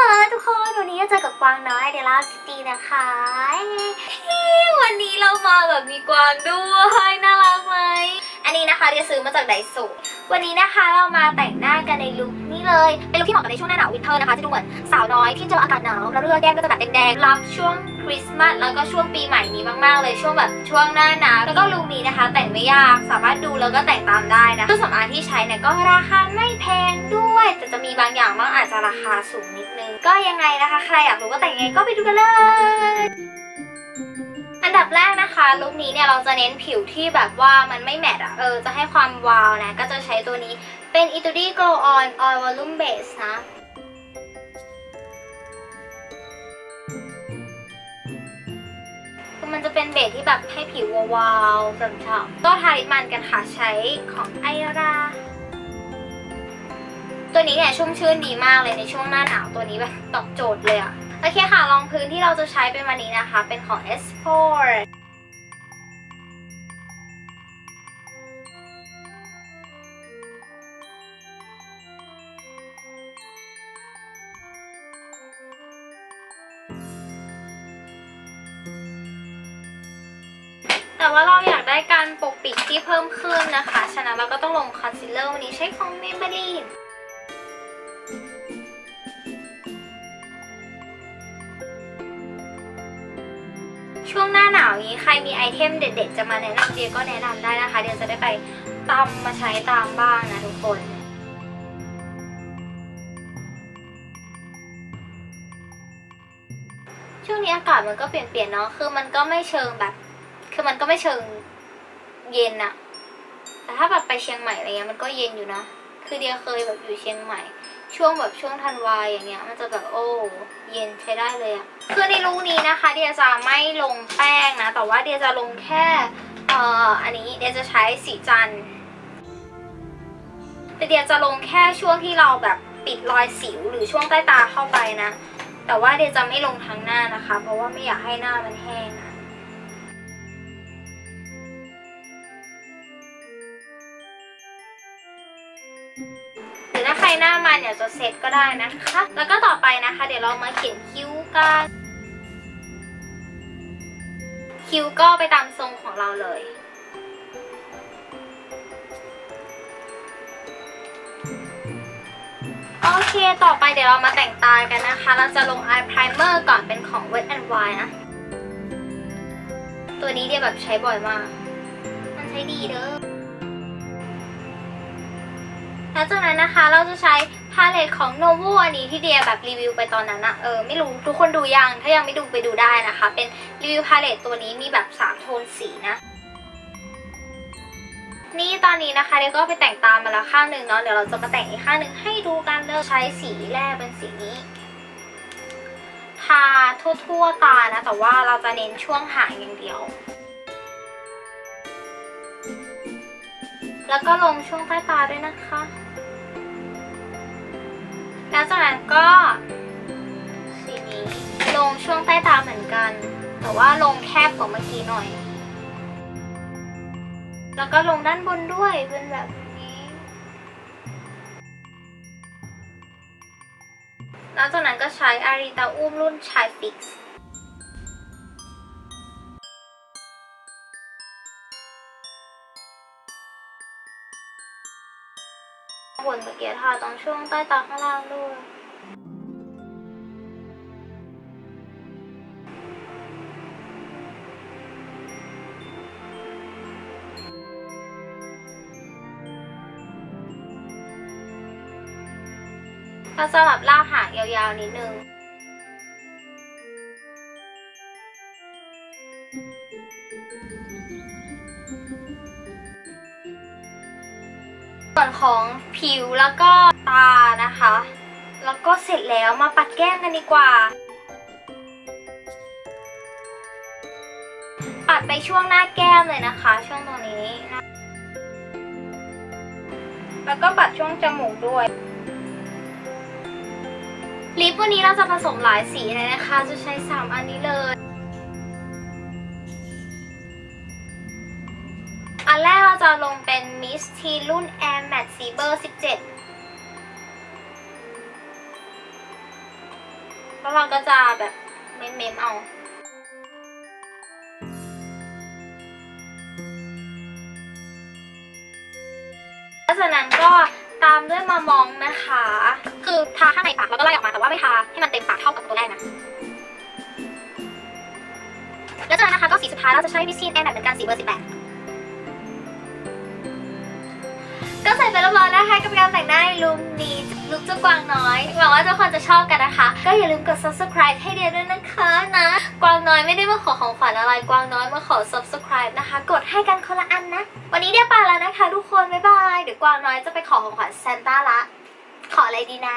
ก็เจอกับกวางน้อยเดี๋ยวเราตีนะคะวันนี้เรามาแบบมีกวางด้วยน่ารักไหมอันนี้นะคะเดี๋ยวซื้อมาจากไดโซ วันนี้นะคะเรามาแต่งหน้ากันในลุคนี้เลย เป็นลุคที่เหมาะกับในช่วงหน้าหนาววินเทอร์นะคะจะดูเหมือนสาวน้อยที่เจออากาศหนาวแล้วเลือแก้มก็จะแบบแดงๆรับช่วงคริสต์มาสแล้วก็ช่วงปีใหม่นี้มากๆ เลยช่วงแบบช่วงหน้าหนาวแล้วก็ลุคนี้นะคะ แต่งไม่ยากสามารถดูแล้วก็แต่งตามได้นะเครื่องสำอางที่ใช้เนี่ยก็ราคาไม่แพงด้วย แต่จะมีบางอย่างบางอาจจะราคาสูงนิดนึง ก็ยังไงนะคะ ใครอยากรู้ว่าแต่งยังไงก็ไปดูกันเลย อันดับแรกนะคะลุคนี้เนี่ยเราจะเน้นผิวที่แบบว่ามันไม่แมตต์อะเออจะให้ความวาวนะ ก็จะใช้ตัวนี้เป็น i t u d i Glow On Oil Volume Base นะคือมันจะเป็นเบสที่แบบให้ผิววาวๆฉ่ำๆก็ทาลิปมันกันค่ะใช้ของไอราตัวนี้เนี่ยชุ่มชื่นดีมากเลยในช่วงหน้าหนาวตัวนี้แบบตอบโจทย์เลยอะ โอเคค่ะรองพื้นที่เราจะใช้เป็นวันนี้นะคะ เป็นของ s 4 แต่ว่าเราอยากได้การปกปิดที่เพิ่มขึ้นนะคะ ฉะนั้นเราก็ต้องลงคอนซีลเลอร์วันนี้ใช้ของ Maybelline ช่วงหน้าหนาวนี้ใครมีไอเทมเด็ด ๆ จะมาแนะนำเดียก็แนะนำได้นะคะ เดียจะได้ไปตำมาใช้ตามบ้างนะทุกคนช่วงนี้อากาศมันก็เปลี่ยนเปลี่ยนเนาะ คือมันก็ไม่เชิงแบบ คือมันก็ไม่เชิงเย็นอะแต่ถ้าแบบไปเชียงใหม่อะไรเงี้ยมันก็เย็นอยู่นะ คือเดียเคยแบบอยู่เชียงใหม่ ช่วงแบบช่วงธันวาอย่างเงี้ย มันจะแบบโอ้เย็นใช้ได้เลยอะ คือในลูกนี้นะคะ เดียจะไม่ลงแป้งนะ แต่ว่าเดียจะลงแค่เอ่ออันนี้เดียจะใช้สีจันทร์แต่เดียจะลงแค่ช่วงที่เราแบบปิดรอยสิวหรือช่วงใต้ตาเข้าไปนะ แต่ว่าเดียจะไม่ลงทั้งหน้านะคะ เพราะว่าไม่อยากให้หน้ามันแห้งนะหรือถ้าใครหน้ามันอยากจะเซ็ตก็ได้นะคะ แล้วก็ต่อไปนะคะ เดี๋ยวเรามาเขียนคิ้วกัน คิ้วก็ไปตามทรงของเราเลย โอเค ต่อไปเดี๋ยวเรามาแต่งตากันนะคะ เราจะลง eye primer ก่อนเป็นของ Wet n Wild นะ ตัวนี้เดียแบบใช้บ่อยมาก มันใช้ดีเด้อแล้วจากนั้นนะคะเราจะใช้ พาเลตของ Novo อันนี้ที่เดียแบบรีวิวไปตอนนั้นอะเออไม่รู้ทุกคนดูยัง ถ้ายังไม่ดูไปดูได้นะคะ เป็นรีวิวพาเลตตัวนี้มีแบบ 3 โทนสีนะ นี่ตอนนี้นะคะเดียก็ไปแต่งตามมาแล้วข้างหนึ่งเนาะเดี๋ยวเราจะมาแต่งอีกข้างหนึ่งให้ดูกันเลยใช้สีแรกเป็นสีนี้ทาทั่วๆตานะ แต่ว่าเราจะเน้นช่วงหางอย่างเดียวแล้วก็ลงช่วงใต้ตาด้วยนะคะ แล้วจากนั้นก็สีนี้ลงช่วงใต้ตาเหมือนกัน แต่ว่าลงแคบกว่าเมื่อกี้หน่อย แล้วก็ลงด้านบนด้วยเป็นแบบนี้ แล้วจากนั้นก็ใช้อาริตาอุ้มรุ่นชายฟิกซ์ บนตะเกียบทาตรงช่วงใต้ตาข้างล่างด้วยก็สลับลากหางยาวๆนิดนึง ส่วนของผิวแล้วก็ตานะคะ แล้วก็เสร็จแล้วมาปัดแก้มกันดีกว่า ปัดไปช่วงหน้าแก้มเลยนะคะ ช่วงตรงนี้นะแล้วก็ปัดช่วงจมูกด้วยลิปวันนี้เราจะผสมหลายสีเลยนะคะ จะใช้ 3 อันนี้เลย อันแรกเราจะลงเป็นมิสทีรุ่น Air Matte สีเบอร์ 17 แล้วเราก็จะแบบเมมๆเอาหลังจากนั้นก็ตามด้วยมามองนะคะ คือทาข้างในปากแล้วก็ไล่ออกมาแต่ว่าไม่ทาให้มันเต็มปากเท่ากับตัวแรกนะ แล้วจากนั้นนะคะก็สีสุดท้ายเราจะใช้วิซีนแอนแบบเหมือนกันสีเบอร์สิบแปด ก็เสร็จไปเรียบร้อยแล้วนะคะกับการแต่งหน้าลุมนี้ลุคเจ้ากวางน้อยหวังว่าทุกคนจะชอบกันนะคะ ก็อย่าลืมกด subscribe ให้เดียด้วยนะคะนะ กวางน้อยไม่ได้มาขอของขวัญอะไรกวางน้อยมาขอ subscribe นะคะ กดให้กันคนละอันนะ วันนี้เดียไปแล้วนะคะ ทุกคนบ๊ายบายเดี๋ยวกวางน้อยจะไปขอของขวัญซานต้าละ ขออะไรดีนะ